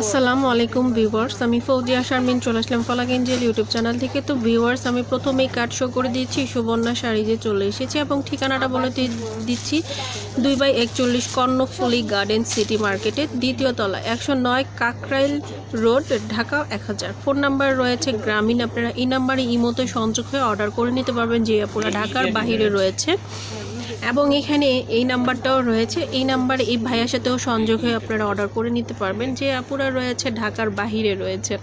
আসসালামু আলাইকুম ভিউয়ার্স আমি ফৌজিয়া শারমিন চলে আসলাম কলাগেঞ্জেল ইউটিউব চ্যানেল থেকে। তো ভিউয়ার্স আমি প্রথমেই কার্ড শো করে দিচ্ছি সুবর্ণা শাড়ি যে চলে এসেছে এবং ঠিকানাটা বলে দিচ্ছি দুই বাই একচল্লিশ কর্ণফুলি গার্ডেন সিটি মার্কেটের দ্বিতীয় তলা একশো নয় কাকরাইল রোড ঢাকা এক হাজার। ফোন নাম্বার রয়েছে গ্রামীণ আপনারা এই নাম্বারে ইমোতে সংযোগ হয়ে অর্ডার করে নিতে পারবেন যে আপুরা ঢাকার বাহিরে রয়েছে। এবং এখানে এই নাম্বারটাও রয়েছে। এই নাম্বারে এই ভাইয়ার সাথেও সংযোগ হয়ে আপনারা অর্ডার করে নিতে পারবেন। যে আপুরা রয়েছে, ঢাকার বাহিরে রয়েছে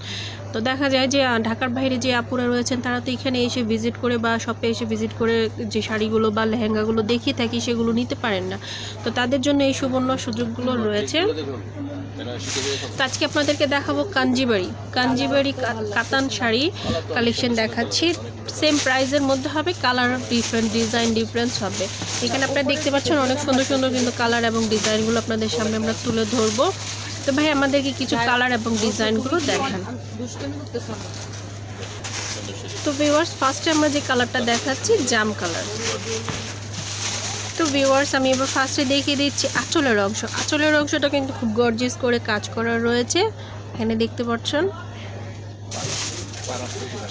তো দেখা যায় যে ঢাকার বাইরে যে আপুরা রয়েছেন, তারা তো এখানে এসে ভিজিট করে বা শপে এসে ভিজিট করে যে শাড়িগুলো বা লেহেঙ্গাগুলো দেখিয়ে থাকি, সেগুলো নিতে পারেন না। তো তাদের জন্য এই সুবর্ণ সুযোগগুলো রয়েছে। তো আজকে আপনাদেরকে দেখাবো কাঞ্জিবাড়ি। কাঞ্জিবাড়ি কাতান শাড়ি কালেকশন দেখাচ্ছি। সেম প্রাইসের মধ্যে হবে কালার ডিফারেন্ট ডিজাইন ডিফারেন্স হবে। এখানে আপনারা দেখতে পাচ্ছেন অনেক সুন্দর সুন্দর কিন্তু কালার এবং ডিজাইনগুলো আপনাদের সামনে আমরা তুলে ধরবো। তো ভাই, আমাদেরকে কিছু কালার এবং ডিজাইনগুলো দেখান। তো ভিওয়ার্স ফার্স্টে আমরা যে কালারটা দেখাচ্ছি, জাম কালার তো ভিউয়ার্স আমি এবার ফার্স্টে দেখিয়ে দিচ্ছি আঁচলের অংশ। আঁচলের অংশটা কিন্তু খুব গর্জিস করে কাজ করা রয়েছে। এখানে দেখতে পাচ্ছেন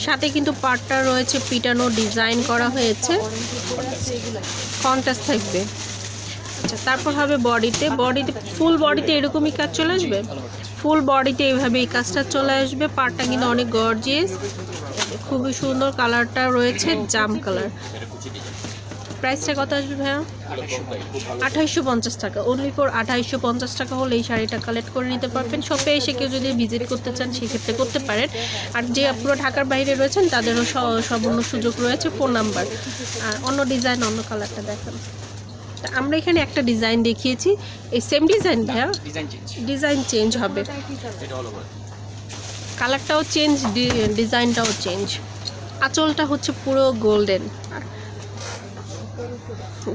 সাথে কিন্তু পাটটা রয়েছে, পিটানো, ডিজাইন করা হয়েছে। কন্টাস থাকবে। আচ্ছা তারপর হবে বডিতে। বডিতে ফুল বডিতে এরকমই কাজ চলে আসবে? ফুল বডিতে এইভাবে এই কাজটা চলে আসবে। পাটটা কিন্তু অনেক গর্জিয়াস খুবই সুন্দর কালারটা রয়েছে, জাম কালার প্রাইসটা কত আসবে ভাইয়া? আঠাইশশো পঞ্চাশ টাকা। অনলি ফর আঠাইশো পঞ্চাশ টাকা হলে এই শাড়িটা কালেক্ট করে নিতে পারবেন। শপে এসে কেউ যদি ভিজিট করতে চান সেক্ষেত্রে করতে পারেন। আর যে পুরো ঢাকার বাইরে রয়েছেন তাদেরও স- সম্পূর্ণ সুযোগ রয়েছে ফোন নাম্বার আর অন্য ডিজাইন অন্য কালারটা দেখান। আমরা এখানে একটা ডিজাইন দেখিয়েছি। এই সেম ডিজাইন ভাইয়া? ডিজাইন চেঞ্জ হবে। কালারটাও চেঞ্জ ডিজাইনটাও চেঞ্জ আঁচলটা হচ্ছে পুরো গোল্ডেন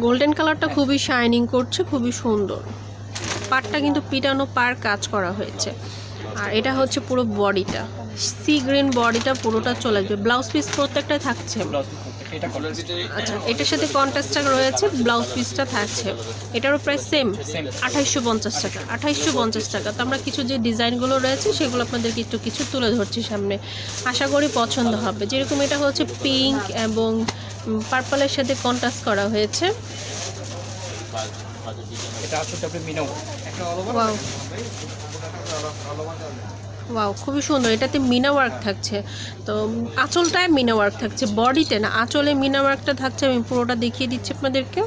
গোল্ডেন কালারটা খুবই শাইনিং করছে, খুবই সুন্দর। পাটটা কিন্তু পিটানো পার কাজ করা হয়েছে। আর এটা হচ্ছে পুরো বডিটা সি গ্রিন বডিটা পুরোটা চলে আসবে। ব্লাউজ পিস প্রত্যেকটাই থাকছে। আচ্ছা এটার সাথে কন্ট্রাস্টটা রয়েছে ব্লাউজ পিসটা থাকছে। এটারও প্রাইস সেম. আঠাইশশো পঞ্চাশ টাকা আঠাইশশো পঞ্চাশ টাকা। তো আমরা কিছু যে ডিজাইনগুলো রয়েছে সেগুলো আপনাদেরকে একটু কিছু তুলে ধরছি সামনে। আশা করি পছন্দ হবে। যেরকম এটা হচ্ছে পিঙ্ক এবং পার্পলের সাথে কন্ট্রাস্ট করা হয়েছে। এটা আসলে আপনি মিনাও। একটা ওয়াও খুবই সুন্দর। এটাতে মিনা ওয়ার্ক থাকছে। তো আঁচলটায় মিনা ওয়ার্ক থাকছে। বডিতে না আঁচলে মিনা ওয়ার্কটা থাকছে। আমি পুরোটা দেখিয়ে দিচ্ছি আপনাদেরকে।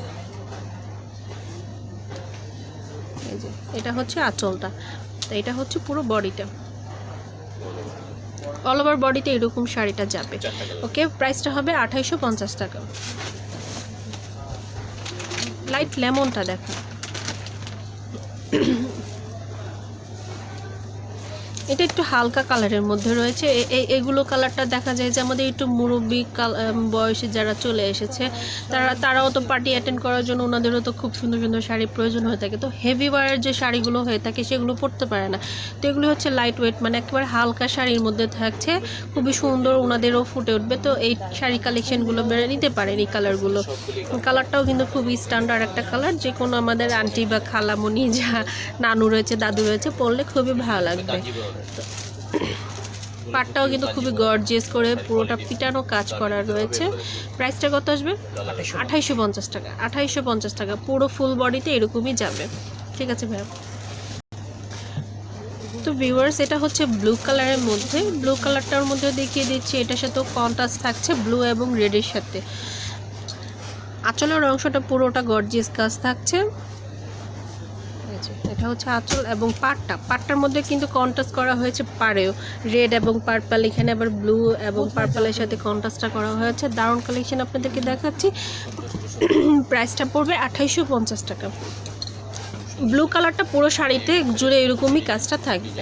এই যে এটা হচ্ছে আঁচলটা। তো এটা হচ্ছে পুরো বডিটা অল ওভার বডিতে এরকম শাড়িটা যাবে। ওকে প্রাইসটা হবে আঠাইশো পঞ্চাশ টাকা। লাইট লেমনটা দেখা। এটা একটু হালকা কালারের মধ্যে রয়েছে। এগুলো কালারটা দেখা যায় যে আমাদের একটু মুরব্বী বয়সে যারা চলে এসেছে, তারা, তারাও তো পার্টি অ্যাটেন্ড করার জন্য ওনাদেরও তো খুব সুন্দর সুন্দর শাড়ির প্রয়োজন হয়ে থাকে। তো হেভি ওয়ারের যে শাড়িগুলো হয়ে থাকে, সেগুলো পরতে পারে না। তো এগুলো হচ্ছে লাইট ওয়েট মানে একেবারে হালকা শাড়ির মধ্যে থাকছে। খুবই সুন্দর ওনাদেরও ফুটে উঠবে। তো এই শাড়ি কালেকশনগুলো বেড়ে নিতে পারেন এই কালারগুলো কালারটাও কিন্তু খুবই স্ট্যান্ডার্ড একটা কালার যে কোনো আমাদের আন্টি বা খালামণি যা নানু রয়েছে, দাদু রয়েছে, পরলে খুবই ভালো লাগবে। পাটটাও কিন্তু খুবই গর্জিয়াস করে পুরোটা পিটানো কাজ করা রয়েছে। প্রাইসটা কত আসবে? আঠাইশো পঞ্চাশ টাকা। আঠাইশো পঞ্চাশ টাকা। পুরো ফুল বডিতে এরকমই যাবে। ঠিক আছে ভাইয়া? তো ভিউয়ার্স এটা হচ্ছে ব্লু কালারের মধ্যে। ব্লু কালারটার মধ্যে দেখিয়ে দিচ্ছি, এটার সাথেও কন্ট্রাস্ট থাকছে ব্লু এবং রেডের সাথে। আঁচলের অংশটা পুরোটা গর্জিয়াস কাজ থাকছে। যে, এটা হচ্ছে আঁচল এবং পাটটা। পাটটার মধ্যে কিন্তু কন্ট্রাস্ট করা হয়েছে পাড়েও। রেড এবং পার্পল এখানে আবার ব্লু এবং পার্পলের সাথে কন্ট্রাস্টটা করা হয়েছে। দারুণ কালেকশন আপনাদেরকে দেখাচ্ছি। প্রাইসটা পড়বে আঠাইশো টাকা। ব্লু কালারটা পুরো শাড়িতে জুড়ে এরকমই কাজটা থাকবে।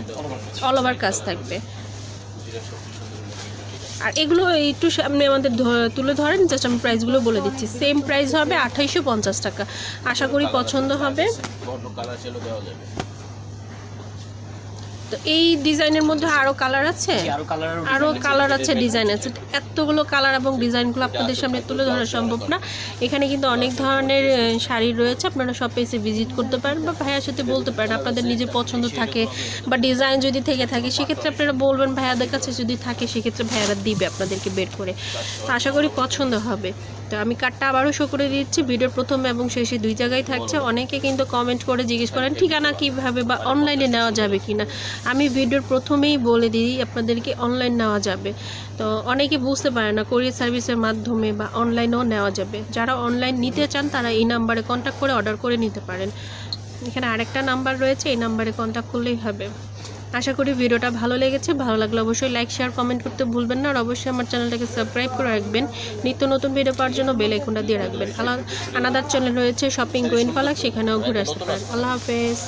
অল ওভার কাজ থাকবে। আর এগুলো একটু সামনে আমাদের তুলে ধরেন জাস্ট আমি প্রাইসগুলো বলে দিচ্ছি। সেম প্রাইস হবে আঠাইশো টাকা। আশা করি পছন্দ হবে বড় কালার ছিল দেওয়া যাবে তো এই ডিজাইনের মধ্যে আরও কালার আছে? আরও কালার আছে ডিজাইন আছে। এতগুলো কালার এবং ডিজাইনগুলো আপনাদের সামনে তুলে ধরা সম্ভব না। এখানে কিন্তু অনেক ধরনের শাড়ি রয়েছে আপনারা সব এসে ভিজিট করতে পারেন বা ভাইয়ার সাথে বলতে পারেন আপনাদের নিজের পছন্দ থাকে বা ডিজাইন যদি থেকে থাকে সেক্ষেত্রে আপনারা বলবেন ভাইয়াদের কাছে যদি থাকে সেক্ষেত্রে ভাইয়ারা দিবে আপনাদেরকে বের করে। তো আশা করি পছন্দ হবে। তো আমি কার্ডটা আবারও শো করে দিচ্ছি ভিডিওর প্রথম এবং শেষে দুই জায়গায় থাকছে। অনেকে কিন্তু কমেন্ট করে জিজ্ঞেস করেন, ঠিকানা কীভাবে বা অনলাইনে নেওয়া যাবে কি না আমি ভিডিওর প্রথমেই বলে দিই আপনাদেরকে অনলাইন নেওয়া যাবে। তো অনেকে বুঝতে পারে না কোরিয়ার সার্ভিসের মাধ্যমে বা অনলাইনেও নেওয়া যাবে। যারা অনলাইন নিতে চান, তারা এই নাম্বারে কন্ট্যাক্ট করে অর্ডার করে নিতে পারেন। এখানে আরেকটা নাম্বার রয়েছে, এই নাম্বারে কন্ট্যাক্ট করলেই হবে। আশা করি ভিডিওটা ভালো লেগেছে। ভালো লাগলে অবশ্যই লাইক শেয়ার কমেন্ট করতে ভুলবেন না। আর অবশ্যই আমার চ্যানেলটাকে সাবস্ক্রাইব করে রাখবেন। নিত্য নতুন ভিডিও পাওয়ার জন্য বেল আইকনটা দিয়ে রাখবেন। আলাদা আনাদার চ্যানেল রয়েছে শপিং গোয়েন পালাক সেখানেও ঘুরে আসতে পারেন। আল্লাহ হাফেজ।